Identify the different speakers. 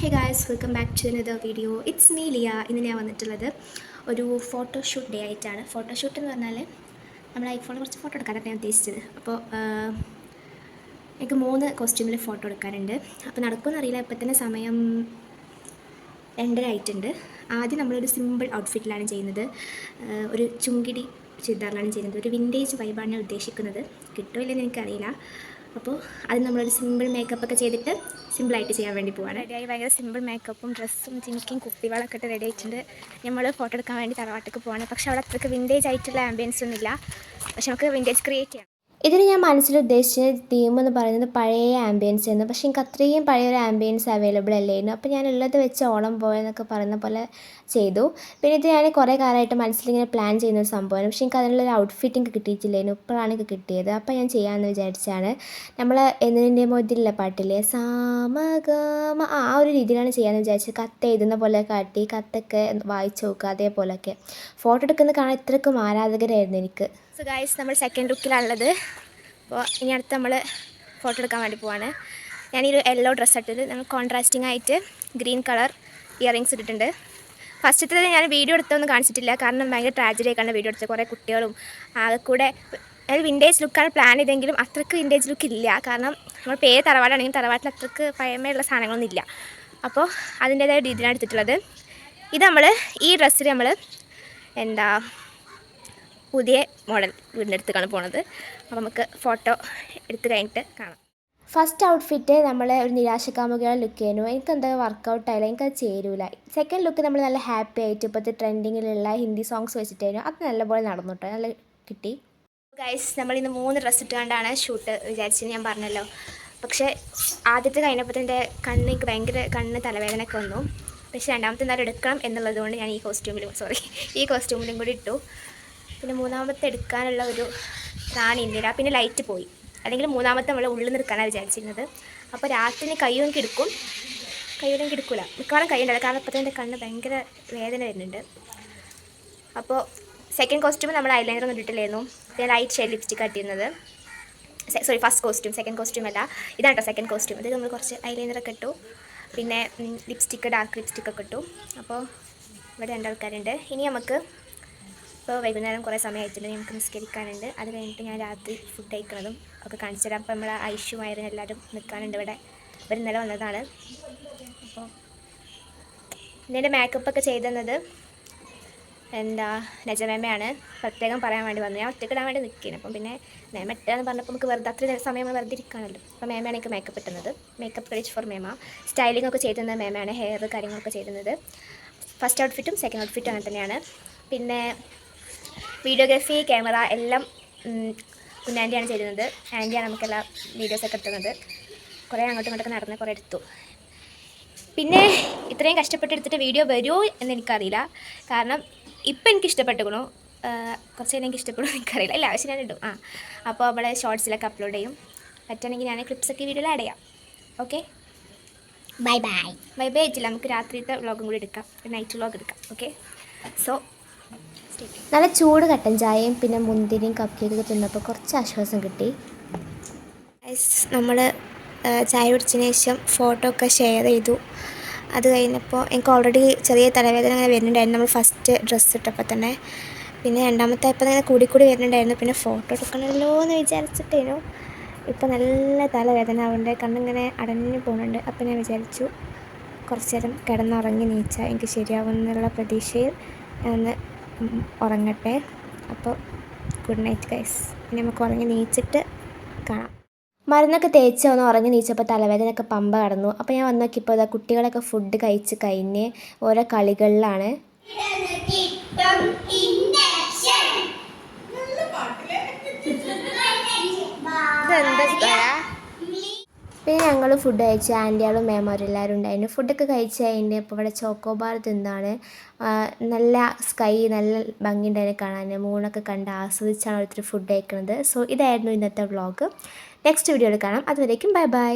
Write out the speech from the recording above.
Speaker 1: Hey guys welcome back to another video it's മീലിയ ഇന്ന് ഞാൻ വന്നിട്ടുള്ളത് ഒരു ഫോട്ടോഷൂട്ട് ഡേ ആയിട്ടാണ്. ഫോട്ടോഷൂട്ട് എന്ന് പറഞ്ഞാൽ നമ്മൾ ഐഫോണിൽ കുറച്ച് ഫോട്ടോ എടുക്കാനാണ് ഞാൻ ഉദ്ദേശിച്ചത്. അപ്പോൾ എനിക്ക് മൂന്ന് കോസ്റ്റ്യൂമിൽ ഫോട്ടോ എടുക്കാനുണ്ട്. അപ്പോൾ നടക്കുമെന്ന് അറിയില്ല. ഇപ്പം തന്നെ സമയം രണ്ടര ആയിട്ടുണ്ട്. ആദ്യം നമ്മളൊരു സിമ്പിൾ ഔട്ട്ഫിറ്റിലാണ് ചെയ്യുന്നത്. ഒരു ചുങ്കിടി ചുരിദാറിലാണ് ചെയ്യുന്നത്. ഒരു വിന്റേജ് വൈബാണ് ഞാൻ ഉദ്ദേശിക്കുന്നത്. കിട്ടുമോ ഇല്ലെന്ന് എനിക്കറിയില്ല. അപ്പോൾ അത് നമ്മളൊരു സിമ്പിൾ മേക്കപ്പ് ഒക്കെ ചെയ്തിട്ട് സിമ്പിളായിട്ട് ചെയ്യാൻ വേണ്ടി പോവാണ്. റെഡിയായി ഭയങ്കര സിമ്പിൾ മേക്കപ്പും ഡ്രസ്സും ജിമിക്കും കുപ്പികളൊക്കെ ഇട്ട് റെഡി ആയിട്ടുണ്ട്. നമ്മൾ ഫോട്ടോ എടുക്കാൻ വേണ്ടി തറവാട്ടിക്ക് പോവാണ്. പക്ഷെ അവിടെ അത്രയ്ക്ക് വിന്റേജ് ആയിട്ടുള്ള ആംബിയൻസ് ഒന്നുമില്ല. പക്ഷെ നമുക്ക് വിന്റേജ് ക്രിയേറ്റ് ചെയ്യാം. ഇതിന് ഞാൻ മനസ്സിൽ ഉദ്ദേശിച്ച തീം എന്ന് പറയുന്നത് പഴയ ആംബിയൻസ് ആയിരുന്നു. പക്ഷേ എനിക്ക് അത്രയും പഴയൊരു ആംബിയൻസ് അവൈലബിൾ അല്ലായിരുന്നു. അപ്പോൾ ഞാൻ ഉള്ളത് വെച്ച് ഓളം പോയെന്നൊക്കെ പറയുന്ന പോലെ ചെയ്തു. പിന്നെ ഇത് ഞാൻ കുറേ കാലമായിട്ട് മനസ്സിലിങ്ങനെ പ്ലാൻ ചെയ്യുന്ന ഒരു സംഭവമാണ്. പക്ഷേ എനിക്ക് അതിനുള്ളൊരു ഔട്ട്ഫിറ്റ് എനിക്ക് കിട്ടിയിട്ടില്ലായിരുന്നു. ഇപ്പോഴാണ് എനിക്ക് കിട്ടിയത്. അപ്പോൾ ഞാൻ ചെയ്യാമെന്ന് വിചാരിച്ചാണ്. നമ്മൾ എന്നിന്റെ മൊതിലുള്ള പാട്ടില്ലേ? സാമഗമ ആ ഒരു രീതിയിലാണ് ചെയ്യാമെന്ന് വിചാരിച്ചത്. കത്ത് എഴുതുന്ന പോലെ കാട്ടി കത്തൊക്കെ വായിച്ച് നോക്കുക അതേപോലെയൊക്കെ. ഫോട്ടോ എടുക്കുന്നത് കാണാൻ ഇത്രക്കും ആരാധകരായിരുന്നു എനിക്ക്. സോ ഗായ്സ് നമ്മൾ സെക്കൻഡ് ലുക്കിലാണുള്ളത് അപ്പോൾ ഇനി അടുത്ത് നമ്മൾ ഫോട്ടോ എടുക്കാൻ വേണ്ടി പോവാണ്. ഞാനീ യെല്ലോ ഡ്രസ്സ് ഇട്ടത് നമ്മൾ കോൺട്രാസ്റ്റിംഗ് ആയിട്ട് ഗ്രീൻ കളർ ഇയറിങ്സ് ഇട്ടിട്ടുണ്ട്. ഫസ്റ്റത്തെ ഞാൻ വീഡിയോ എടുത്തൊന്നും കാണിച്ചിട്ടില്ല. കാരണം ഭയങ്കര ട്രാജഡി ആയിക്കാണ് വീഡിയോ എടുത്തത്. കുറേ കുട്ടികളും ആകെ കൂടെ അതായത് വിന്റേജ് ലുക്കാണ് പ്ലാൻ ചെയ്തെങ്കിലും അത്രയ്ക്ക് വിന്റേജ് ലുക്ക് ഇല്ല. കാരണം നമ്മൾ പേര് തറവാടാണെങ്കിലും തറവാട്ടിൽ അത്രയ്ക്ക് പഴമയുള്ള സാധനങ്ങളൊന്നും ഇല്ല. അപ്പോൾ അതിന്റേതായ രീതിയിലാണ് എടുത്തിട്ടുള്ളത്. ഇത് നമ്മൾ ഈ ഡ്രസ്സിൽ നമ്മൾ എന്താ പുതിയ മോഡൽ വീടിന്റെ അടുത്തേക്കാണ് പോണത്. അപ്പോൾ നമുക്ക് ഫോട്ടോ എടുത്തു കഴിഞ്ഞിട്ട് കാണാം. ഫസ്റ്റ് ഔട്ട്ഫിറ്റ് നമ്മൾ ഒരു നിരാശക്കാമുകയുടെ ലുക്ക് ചെയ്യുന്നു. എനിക്ക് എന്താ വർക്കൗട്ട് ആയില്ല എനിക്കത് ചേരൂല. സെക്കൻഡ് ലുക്ക് നമ്മൾ നല്ല ഹാപ്പി ആയിട്ട് ഇപ്പോഴത്തെ ട്രെൻഡിങ്ങിലുള്ള ഹിന്ദി സോങ്സ് വെച്ചിട്ടായിരുന്നു. അത് നല്ലപോലെ നടന്നിട്ടോ. നല്ല കിട്ടി. ഗൈസ് നമ്മൾ ഇന്ന് മൂന്ന് ഡ്രസ്സ് ഇട്ടുകൊണ്ടാണ് ഷൂട്ട് വിചാരിച്ചത് ഞാൻ പറഞ്ഞല്ലോ. പക്ഷേ ആദ്യത്തെ കഴിഞ്ഞപ്പോൾ എന്റെ കണ്ണ് എനിക്ക് ഭയങ്കര കണ്ണ് തലവേദനയൊക്കെ വന്നു. പക്ഷേ രണ്ടാമത്തെ എന്തായാലും എടുക്കണം എന്നുള്ളത് കൊണ്ട് ഞാൻ ഈ കോസ്റ്റ്യൂമിലും സോറി ഈ കോസ്റ്റ്യൂമിലും കൂടി ഇട്ടു. പിന്നെ മൂന്നാമത്തെ എടുക്കാനുള്ള ഒരു റാണി ഇന്ദിര പിന്നെ ലൈറ്റ് പോയി. അല്ലെങ്കിൽ മൂന്നാമത്തെ നമ്മൾ ഉള്ളിൽ നിൽക്കാനാണ് വിചാരിച്ചിരുന്നത്. അപ്പോൾ രാത്രി കയ്യും കിടക്കും. കയ്യോടും കിടക്കില്ല മിക്കവാറും കൈ ഉണ്ടാവില്ല കാരണം ഇപ്പോഴത്തെ എന്റെ കണ്ണ് ഭയങ്കര വേദന വരുന്നുണ്ട്. അപ്പോൾ സെക്കൻഡ് കോസ്റ്റ്യൂം നമ്മൾ ഐലൈനർ ഒന്നും പിന്നെ ഞാൻ light shade lipstick കട്ടിയിരുന്നത് sorry first costume second costume അല്ല. ഇതാണ് കേട്ടോ സെക്കൻഡ് കോസ്റ്റ്യൂം ഇത് നമ്മൾ കുറച്ച് ഐലൈനറൊക്കെ ഇട്ടു. പിന്നെ ലിപ്സ്റ്റിക്ക് ഡാർക്ക് ലിപ്സ്റ്റിക്കൊക്കെ ഇട്ടു. അപ്പോൾ ഇവിടെ രണ്ടാൾക്കാരുണ്ട്. ഇനി നമുക്ക് ഇപ്പോൾ വൈകുന്നേരം കുറേ സമയമായിട്ടുണ്ട്. നമുക്ക് നിസ്കരിക്കാനുണ്ട്. അത് കഴിഞ്ഞിട്ട് ഞാൻ രാത്രി ഫുഡ് കഴിക്കുന്നതും ഒക്കെ കാണിച്ചു തരാം. അപ്പോൾ നമ്മളെ ഐഷും ആയിരുന്നു എല്ലാവരും നിൽക്കാനുണ്ട് ഇവിടെ. ഇവർ ഇന്നലെ വന്നതാണ്. അപ്പോൾ ഇതിന്റെ മേക്കപ്പൊക്കെ ചെയ്തെന്നത് എന്താ നജമേമയാണ്. പ്രത്യേകം പറയാൻ വേണ്ടി വന്നു. ഞാൻ ഒറ്റക്കിടാൻ വേണ്ടി നിൽക്കുകയാണ്. അപ്പം പിന്നെ മേമ ഇട്ടാന്ന് പറഞ്ഞപ്പോൾ നമുക്ക് വെറുതെ അത്ര സമയം വെറുതെ ഇരിക്കുകയാണല്ലോ. അപ്പോൾ മേമയാണ് എനിക്ക് മേക്കപ്പ് ഇട്ടുന്നത്. മേക്കപ്പ് റേച്ച് ഫോർ മേമ. സ്റ്റൈലിംഗ് ഒക്കെ ചെയ്തുന്നത് മേമയാണ്. ഹെയർ കാര്യങ്ങളൊക്കെ ചെയ്തുന്നത് ഫസ്റ്റ് ഔട്ട്ഫിറ്റും സെക്കൻഡ് ഔട്ട്ഫിറ്റും അങ്ങനെ തന്നെയാണ്. പിന്നെ വീഡിയോഗ്രാഫി ക്യാമറ എല്ലാം കുഞ്ഞാന്റിയാണ് ചെയ്യുന്നത് ആന്റിയാണ് നമുക്കെല്ലാം വീഡിയോസൊക്കെ എടുക്കുന്നത് കുറേ അങ്ങോട്ടും ഇങ്ങോട്ടൊക്കെ നടന്ന് കുറേ എടുത്തു. പിന്നെ ഇത്രയും കഷ്ടപ്പെട്ടെടുത്തിട്ട് വീഡിയോ വരുമോ എന്ന് എനിക്കറിയില്ല. കാരണം ഇപ്പം എനിക്ക് ഇഷ്ടപ്പെട്ടുക്കണു കുറച്ച് എനിക്ക് ഇഷ്ടപ്പെടുമോ എനിക്കറിയില്ല. ഇല്ല ആവശ്യം ഞാൻ ഇടും. ആ അപ്പോൾ അവിടെ ഷോർട്സിലൊക്കെ അപ്ലോഡ് ചെയ്യും. പറ്റുകയാണെങ്കിൽ ഞാൻ ക്ലിപ്സൊക്കെ വീഡിയോയിൽ ആഡ് ചെയ്യാം. Okay bye bye bye bye ആയിട്ടില്ല. നമുക്ക് രാത്രിത്തെ വ്ളോഗും കൂടി എടുക്കാം. നൈറ്റ് വ്ളോഗ് എടുക്കാം. ഓക്കെ സോ നല്ല ചൂട് കട്ടൻ ചായയും പിന്നെ മുന്തിരിയും കപ്പ് കേക്കൊക്കെ തിന്നപ്പോൾ കുറച്ച് ആശ്വാസം കിട്ടി. നമ്മൾ ചായ കുടിച്ചതിന് ശേഷം ഫോട്ടോ ഒക്കെ ഷെയർ ചെയ്തു. അത് കഴിഞ്ഞപ്പോൾ എനിക്ക് ഓൾറെഡി ചെറിയ തലവേദന അങ്ങനെ വരുന്നുണ്ടായിരുന്നു. നമ്മൾ ഫസ്റ്റ് ഡ്രസ്സ് ഇട്ടപ്പോൾ തന്നെ. പിന്നെ രണ്ടാമത്തെ ഇപ്പം ഇങ്ങനെ കൂടി കൂടി വരുന്നുണ്ടായിരുന്നു. പിന്നെ ഫോട്ടോ എടുക്കണമല്ലോ എന്ന് വിചാരിച്ചിട്ടേനു. ഇപ്പം നല്ല തലവേദന ആവുന്നുണ്ട് കണ്ണിങ്ങനെ അടഞ്ഞു പോകുന്നുണ്ട് അപ്പം ഞാൻ വിചാരിച്ചു കുറച്ചു നേരം കിടന്നുറങ്ങി നീച്ചാൽ എനിക്ക് ശരിയാവുമെന്നുള്ള പ്രതീക്ഷയിൽ ഞാൻ ഉറങ്ങട്ടെ. അപ്പോൾ ഗുഡ് നൈറ്റ് ഗൈസ് ഇനി നമുക്ക് ഉറങ്ങി നീച്ചിട്ട് കാണാം. മരുന്നൊക്കെ തേച്ച് ഒന്ന് ഉറങ്ങി നീച്ചപ്പോൾ തലവേദനയൊക്കെ പമ്പ കടന്നു. അപ്പോൾ ഞാൻ വന്നൊക്കെ ഇപ്പോൾ കുട്ടികളൊക്കെ ഫുഡ് കഴിച്ച് കഴിഞ്ഞ് ഓരോ കളികളിലാണ് പിന്നെ ഞങ്ങൾ ഫുഡ് കഴിച്ച് ആന്റിയാളും മേമാരും എല്ലാവരും ഉണ്ടായിരുന്നു. ഫുഡൊക്കെ കഴിച്ച് കഴിഞ്ഞ് ഇപ്പോൾ ഇവിടെ ചോക്കോബാർ തിന്നാണ്. നല്ല സ്കൈ നല്ല ഭംഗിയുണ്ടായിരുന്നു കാണാൻ മൂണൊക്കെ കണ്ട് ആസ്വദിച്ചാണ് ഓരോരുത്തർ ഫുഡ് കഴിക്കുന്നത് സോ ഇതായിരുന്നു ഇന്നത്തെ വ്ളോഗ് നെക്സ്റ്റ് വീഡിയോയിൽ കാണാം. അതുവരേക്കും ബൈ ബൈ